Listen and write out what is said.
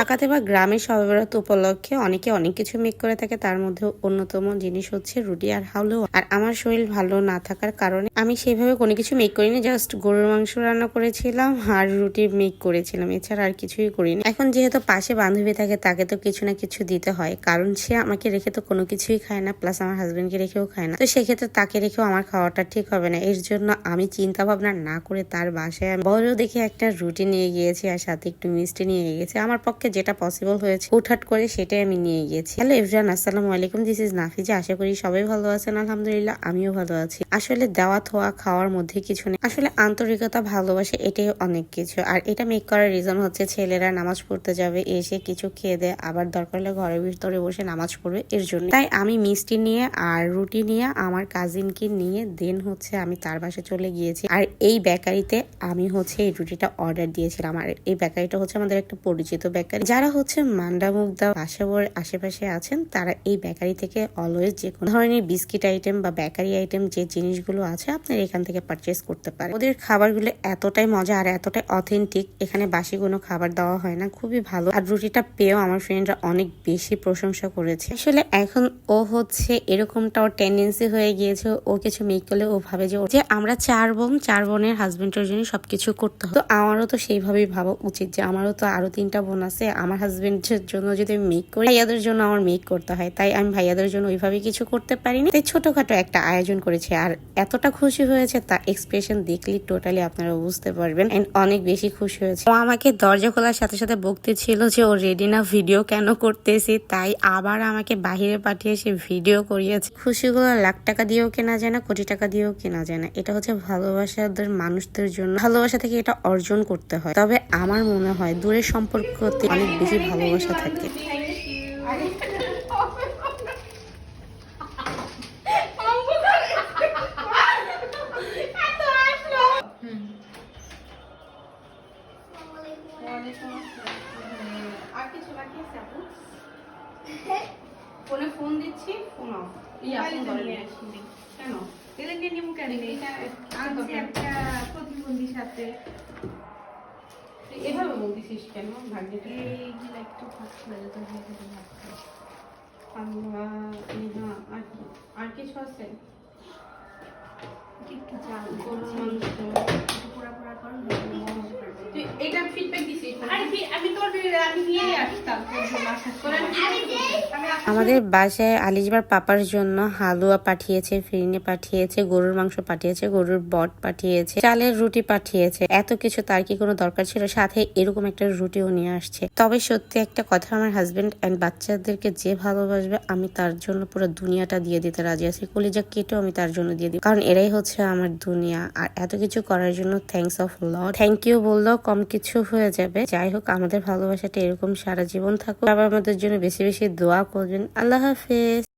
ঢাকাতে বা গ্রামে সবে উপলক্ষে অনেকে অনেক কিছু মেক করে থাকে। তার মধ্যে অন্যতম জিনিস হচ্ছে রুটি আর হাউলো আর আমার শরীর ভালো না থাকার কারণে আমি সেইভাবে কোনো কিছু মেক করিনি জাস্ট গরুর মাংস রান্না করেছিলাম আর রুটি মেক করেছিলাম। এছাড়া আর কিছুই করিনি। এখন যেহেতু পাশে বান্ধবী থাকে, তাকে তো কিছু না কিছু দিতে হয়। কারণ সে আমাকে রেখে তো কোনো কিছুই খায় না প্লাস আমার হাজবেন্ডকে রেখেও খায় না। তো সেক্ষেত্রে তাকে রেখেও আমার খাওয়াটা ঠিক হবে না। এর জন্য আমি চিন্তা ভাবনা না করে তার বাসায় বড় দেখে একটা রুটি নিয়ে গিয়েছি আর সাথে একটু মিষ্টি নিয়ে গিয়েছি। আমার পক্ষে যেটা পসিবল হয়েছে, হুটহাট করে সেটাই আমি নিয়ে গিয়েছি। হ্যালো এভরান আসসালামু আলাইকুম দিস ইজ নাফিজা। আশা করি সবাই ভালো আছেন, আলহামদুলিল্লাহ আমিও ভালো আছি। আসলে দেওয়া থোয়া খাওয়ার মধ্যে কিছু নেই। আসলে আন্তরিকতা, ভালোবাসে, এটাই অনেক কিছু। আর এটা মেক করার রিজন হচ্ছে ছেলেরা নামাজ পড়তে যাবে, এসে কিছু খেয়ে দেয়, আবার দরকার হলে ঘরের ভিতরে বসে নামাজ পড়বে, এর জন্য। তাই আমি মিষ্টি নিয়ে আর রুটি নিয়ে আমার কাজিনকে নিয়ে দেন হচ্ছে আমি তার বাসায় চলে গিয়েছি। আর এই বেকারিতে আমি হচ্ছে এই রুটিটা অর্ডার দিয়েছিলাম। আর এই বেকারিটা হচ্ছে আমাদের একটা পরিচিত বেকারি। যারা হচ্ছে মান্ডা মুগদা বাসাবোর আশেপাশে আছেন, তারা এই বেকারি থেকে অলওয়েজ যে কোনো ধরনের বিস্কিট আইটেম বা বেকারি আইটেম যে জিনিসগুলো আছে, আপনারা এখান থেকে পারচেস করতে পারেন। ওদের খাবারগুলো এতটাই মজা আর এতটাই অথেন্টিক এখানে বাসি কোনো খাবার দেওয়া হয় না। খুবই ভালো। আর রুটিটা পেয়েও আমার ফ্রেন্ডরা অনেক বেশি প্রশংসা করেছে। আসলে এখন ও হচ্ছে এরকমটা ওর টেন্ডেন্সি হয়ে গিয়েছে, ও কিছু মেক করলে ও ভাবে যে যে আমরা চার বোন, চার বোনের হাজবেন্ডের জন্য সবকিছু করতে হবে তো আমারও তো সেইভাবেই ভাবা উচিত যে, আমারও তো আরও তিনটা বোন আছে। আমার হাজবেন্ডের জন্য যদি আমি মেক করি, ভাইয়াদের জন্য আমার মেক করতে হয়। তাই আমি ভাইয়াদের জন্য ওইভাবে কিছু করতে পারিনি। তাই ছোটখাটো একটা আয়োজন করেছে। আর এতটা খুশি হয়েছে তা এক্সপ্রেশন দেখলে টোটালি আপনারা বুঝতে পারবেন। এন্ড অনেক বেশি খুশি হয়েছে। ও আমাকে দরজা খোলার সাথে সাথে বকতে ছিল যে, ও রেডি না ভিডিও কেন করতেছি? তাই আবার আমাকে বাহিরে পাঠিয়ে সে ভিডিও করিয়েছে। খুশিগুলো লাখ টাকা দিয়েও কেনা যায় না, কোটি টাকা দিয়েও কেনা যায় না। এটা হচ্ছে ভালোবাসাদের মানুষদের জন্য। ভালোবাসা থেকে এটা অর্জন করতে হয়। তবে আমার মনে হয় দূরের সম্পর্কতে অনেক বেশি ভালোবাসা থাকে। আর কিছু বাকি ফোনে ফোন দিচ্ছি ফোন অফ। ইয়া ফোন ধরে নিয়ে আসিনি। কেন? তেলে নিয়ে নিমু কেন প্রতিবন্ধীর সাথে বলতেছিস কেন? ভাগ্যটা একটু ফাঁক করে যেতে হয় যদি ভাবতে আল্লাহ আর কি? আর কিছু আছে? একটু চাল গরুর মাংস পোড়া পোড়া করুন তুই এটা ফিডব্যাক দিছিস? কি- আমি তোর আমি নিয়ে আসতাম। তোর আমাদের বাসায় আলিশবার পাপার জন্য হালুয়া পাঠিয়েছে, ফিরিনে পাঠিয়েছে, গরুর মাংস পাঠিয়েছে, গরুর বট পাঠিয়েছে, চালের রুটি পাঠিয়েছে। এত কিছু তার কি কোনো দরকার ছিল? সাথে এরকম একটা রুটিও নিয়ে আসছে। তবে সত্যি একটা কথা, আমার হাজবেন্ড অ্যান্ড বাচ্চাদেরকে যে ভালোবাসবে, আমি তার জন্য পুরো দুনিয়াটা দিয়ে দিতে রাজি আছি। কলিজা কেটেও আমি তার জন্য দিয়ে দিই। কারণ এরাই হচ্ছে আমার দুনিয়া। আর এত কিছু করার জন্য thanks of lot thank you বললেও কম কিছু হয়ে যাবে। যাই হোক, আমাদের ভালোবাসাটা এরকম সারা জীবন থাকুক। আবার আমাদের জন্য বেশি বেশি দোয়া করবেন আল্লাহ হাফেজ